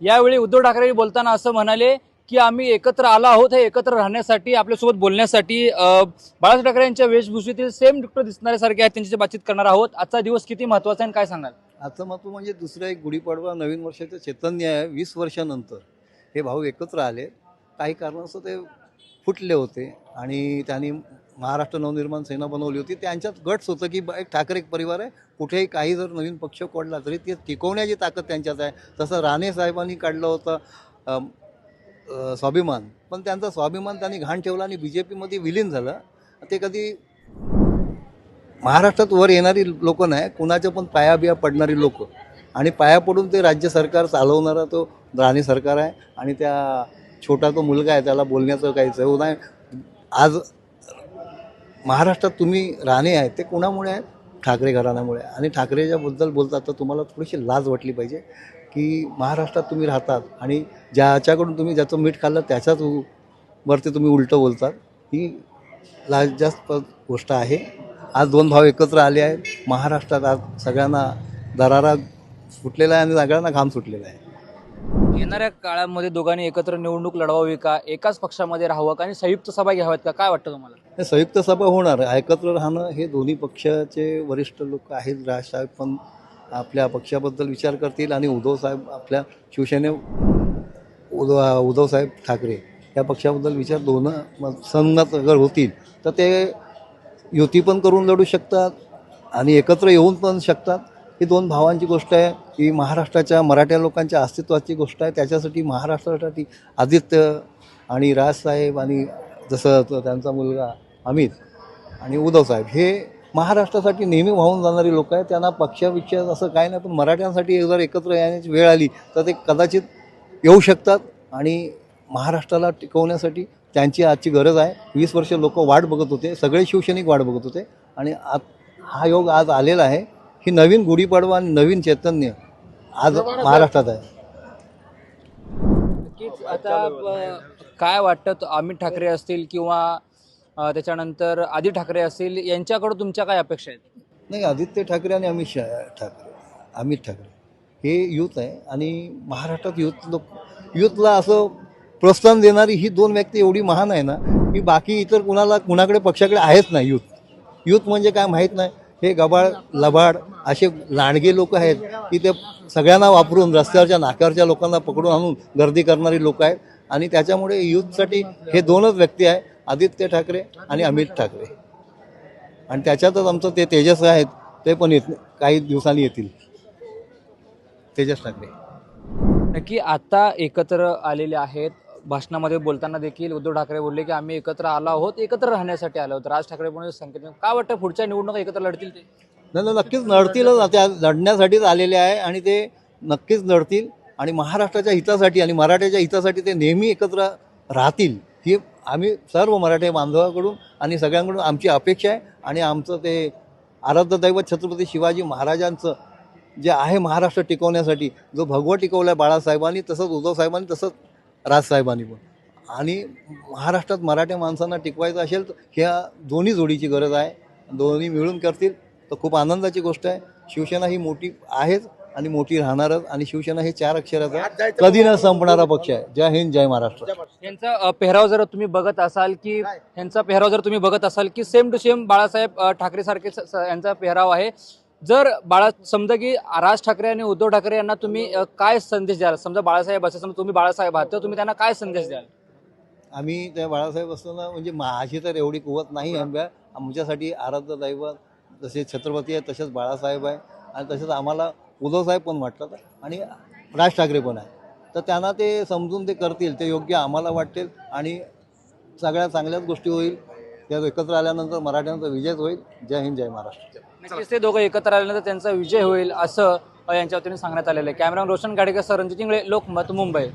यावेळी उद्धव ठाकरे बोलताना असं म्हणाले की आम्ही एकत्र आलो आहोत हे एकत्र राहण्यासाठी आपल्यासोबत बोलण्यासाठी बाळासाहेब ठाकरे यांच्या वेशभूषेतील सेम डॉक्टर दिसणाऱ्यासारखे आहेत त्यांच्याशी बातचीत करणार आहोत. आजचा दिवस किती महत्त्वाचा आहे आणि काय सांगाल? आजचं महत्त्व म्हणजे दुसरं एक गुढीपाडवा नवीन वर्षाचं चैतन्य आहे. वीस वर्षानंतर हे भाऊ एकत्र आले. काही कारणास्तव ते फुटले होते आणि त्यांनी महाराष्ट्र नवनिर्माण सेना बनवली होती. त्यांच्यात गट्स होतं की एक ठाकरे एक परिवार आहे. कुठेही काही जर नवीन पक्ष कोडला तरी ते टिकवण्याची ताकद त्यांच्यात आहे. तसं राणे साहेबांनी काढलं होतं स्वाभिमान. पण त्यांचा स्वाभिमान त्यांनी घाण ठेवला आणि बी जे पीमध्ये विलीन झालं. ते कधी महाराष्ट्रात वर येणारी लोक नाही कुणाच्या पण पायाबिया पडणारी लोक. आणि पाया पडून ते राज्य सरकार चालवणारा तो राणे सरकार आहे. आणि त्या छोटा तो मुलगा आहे त्याला बोलण्याचं काही चव नाही आज महाराष्ट्रात तुम्ही राणे आहेत ते कोणामुळे आहेत? ठाकरे घराण्यामुळे. आणि ठाकरेच्याबद्दल बोलतात तर तुम्हाला थोडीशी लाज वाटली पाहिजे की महाराष्ट्रात तुम्ही राहतात आणि ज्याच्याकडून तुम्ही ज्याचं मीठ खाल्लं त्याच्याच वरती तुम्ही उलटं बोलतात. ही लाजास्पद गोष्ट आहे. आज दोन भाव एकत्र आले आहेत. महाराष्ट्रात आज सगळ्यांना दरारा सुटलेला आहे आणि सगळ्यांना घाम सुटलेला आहे. येणाऱ्या काळामध्ये दोघांनी एकत्र निवडणूक लढवावी का? एकाच पक्षामध्ये राहावं का? आणि संयुक्त सभा घ्याव्यात का? काय वाटतं तुम्हाला? हे संयुक्त सभा होणार. एकत्र राहणं हे दोन्ही पक्षाचे वरिष्ठ लोक आहेत राजसाहेब पण आपल्या पक्षाबद्दल विचार करतील आणि उद्धवसाहेब आपल्या शिवसेने उद्धव उद्धवसाहेब ठाकरे या पक्षाबद्दल विचार दोन संघात अगर होतील तर ते युती पण करून लढू शकतात आणि एकत्र येऊन पण शकतात. ही दोन भावांची गोष्ट आहे. ही महाराष्ट्राच्या मराठ्या लोकांच्या अस्तित्वाची गोष्ट आहे. त्याच्यासाठी महाराष्ट्रासाठी आदित्य आणि राजसाहेब आणि जसं त्यांचा मुलगा अमित आणि उद्धवसाहेब हे महाराष्ट्रासाठी नेहमी वाहून जाणारी लोक आहेत. त्यांना पक्षाविषय असं काय नाही पण मराठ्यांसाठी जर एकत्र येण्याची वेळ आली तर ते कदाचित येऊ शकतात आणि महाराष्ट्राला टिकवण्यासाठी त्यांची आजची गरज आहे. वीस वर्ष लोक वाट बघत होते सगळे शिवसैनिक वाट बघत होते आणि आज हा योग आज आलेला आहे. ही नवीन गुढीपाडवा आणि नवीन चैतन्य आज महाराष्ट्रात आहे. नक्कीच. आता काय वाटतं? त- अमित ठाकरे असतील किंवा अ, त्याच्यानंतर आदित्य ठाकरे असतील यांच्याकडून तुमच्या काय अपेक्षा आहेत? नाही आदित्य ठाकरे आणि अमित शहा ठाकरे अमित ठाकरे. हे युथ आहे आणि महाराष्ट्रात युथ लोक युथला असं प्रोत्साहन देणारी ही दोन व्यक्ती एवढी महान आहे ना की बाकी इतर कुणाला कुणाकडे पक्षाकडे आहेच नाही युथ. युथ म्हणजे काय माहीत नाही. हे गबाळ लबाड असे लांडगे लोक आहेत की ते सगळ्यांना वापरून रस्त्यावरच्या नाक्यावरच्या लोकांना पकडून आणून गर्दी करणारी लोक आहेत. आणि त्याच्यामुळे युथसाठी हे दोनच व्यक्ती आहे आदित्य ठाकरे आणि अमित ठाकरे. आणि त्याच्यातच आमचं ते तेजस आहेत ते पण येत काही दिवसांनी येतील. तेजस ठाकरे. नक्की आता एकत्र आलेले आहेत. भाषणामध्ये बोलताना देखील उद्धव ठाकरे बोलले की आम्ही एकत्र आलो आहोत एकत्र राहण्यासाठी आलो आहोत. राज ठाकरे पण संकेत काय वाटतं पुढच्या निवडणुका एकत्र लढतील ते? नाही नक्कीच लढतीलच त्या लढण्यासाठीच आलेले आहे आणि ते नक्कीच लढतील. आणि महाराष्ट्राच्या हितासाठी आणि मराठ्याच्या हितासाठी ते नेहमी एकत्र राहतील. ही आम्ही सर्व मराठी बांधवाकडून आणि सगळ्यांकडून आमची अपेक्षा आहे. आणि आमचं ते आराध्य दैवत छत्रपती शिवाजी महाराजांचं जे आहे महाराष्ट्र टिकवण्यासाठी जो भगवा टिकवला आहे बाळासाहेबांनी तसंच उद्धवसाहेबांनी तसंच राजसाहेबांनी पण. आणि महाराष्ट्रात मराठ्या माणसांना टिकवायचं असेल तर ह्या दोन्ही जोडीची गरज आहे. दोन्ही मिळून करतील तर खूप आनंदाची गोष्ट आहे. शिवसेना ही मोठी आहेच आणि मोठी राहणारच आणि शिवसेना हे चार अक्षराचा कधी न संपणारा पक्ष आहे. जय हिंद जय महाराष्ट्र. यांचा पेहराव जर तुम्ही बघत असाल की यांचा पेहराव जर तुम्ही बघत असाल की same to same Balasaheb Thackeray सारखे यांचा पेहराव आहे. जर बाळा समजा की राज ठाकरे आणि उद्धव ठाकरे यांना तुम्ही काय संदेश द्याल? समजा बाळासाहेब असेल समजा तुम्ही बाळासाहेब आहात तर तुम्ही त्यांना काय संदेश द्याल? आम्ही त्या बाळासाहेब असताना म्हणजे माझी तर एवढी कुवत नाही आंब्या आमच्यासाठी आराध्य दैवत जसे छत्रपती आहे तसेच बाळासाहेब आहे. आणि तसेच आम्हाला उद्धवसाहेब पण वाटतात आणि राज ठाकरे पण आहे. तर त्यांना ते समजून ते करतील ते योग्य आम्हाला वाटेल आणि सगळ्या चांगल्याच गोष्टी होईल. त्या एकत्र आल्यानंतर मराठ्यांचा विजयच होईल. जय हिंद जय महाराष्ट्र. नक्कीच ते दोघं एकत्र आल्यानंतर त्यांचा विजय होईल असं यांच्या वतीने सांगण्यात आलेलं आहे. Camera Roshan Gadekar sir Ranjit Ingle Lokmat Mumbai.